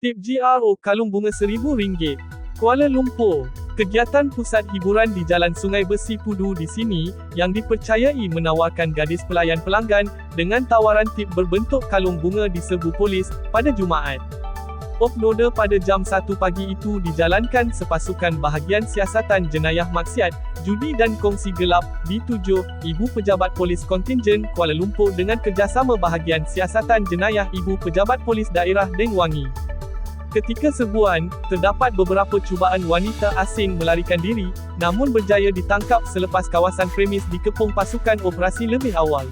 Tip GRO Kalung Bunga RM1,000. Kuala Lumpur. Kegiatan pusat hiburan di Jalan Sungai Besi Pudu di sini, yang dipercayai menawarkan gadis pelayan pelanggan, dengan tawaran tip berbentuk kalung bunga diserbu polis, pada Jumaat. Opnode pada jam 1 pagi itu dijalankan sepasukan bahagian siasatan jenayah maksiat, judi dan kongsi gelap, ditujuh, Ibu Pejabat Polis Kontingen, Kuala Lumpur dengan kerjasama bahagian siasatan jenayah Ibu Pejabat Polis Daerah Deng Wangi. Ketika serbuan, terdapat beberapa cubaan wanita asing melarikan diri, namun berjaya ditangkap selepas kawasan premis dikepung pasukan operasi lebih awal.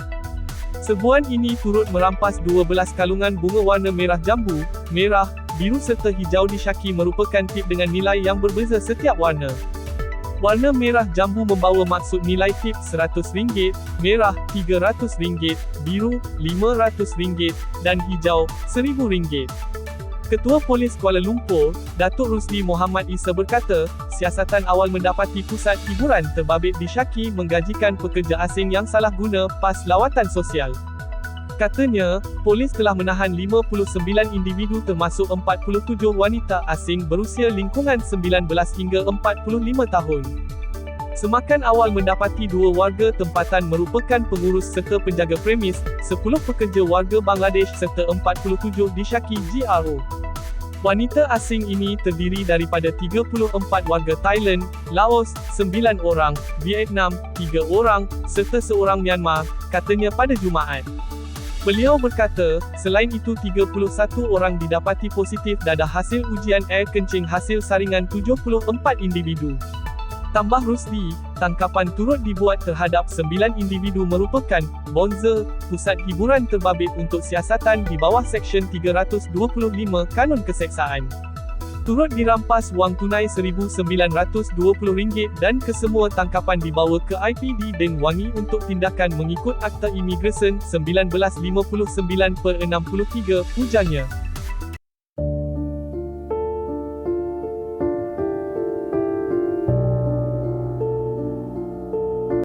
Serbuan ini turut merampas 12 kalungan bunga warna merah jambu, merah, biru serta hijau disyaki merupakan tip dengan nilai yang berbeza setiap warna. Warna merah jambu membawa maksud nilai tip RM100, merah RM300, biru RM500 dan hijau RM1000. Ketua Polis Kuala Lumpur, Datuk Rusdi Muhammad Isa berkata, siasatan awal mendapati pusat hiburan terbabit disyaki menggajikan pekerja asing yang salah guna pas lawatan sosial. Katanya, polis telah menahan 59 individu termasuk 47 wanita asing berusia lingkungan 19 hingga 45 tahun. Semakan awal mendapati dua warga tempatan merupakan pengurus serta penjaga premis, 10 pekerja warga Bangladesh serta 47 disyaki GRO. Wanita asing ini terdiri daripada 34 warga Thailand, Laos, 9 orang, Vietnam, 3 orang, serta seorang Myanmar, katanya pada Jumaat. Beliau berkata, selain itu 31 orang didapati positif dadah hasil ujian air kencing hasil saringan 74 individu. Tambah Rusdi, tangkapan turut dibuat terhadap 9 individu merupakan bonza, pusat hiburan terbabit untuk siasatan di bawah Seksyen 325 Kanun Keseksaan. Turut dirampas wang tunai RM1,920 dan kesemua tangkapan dibawa ke IPD Deng Wangi untuk tindakan mengikut Akta Imigresen 1959 per 63, ujarnya.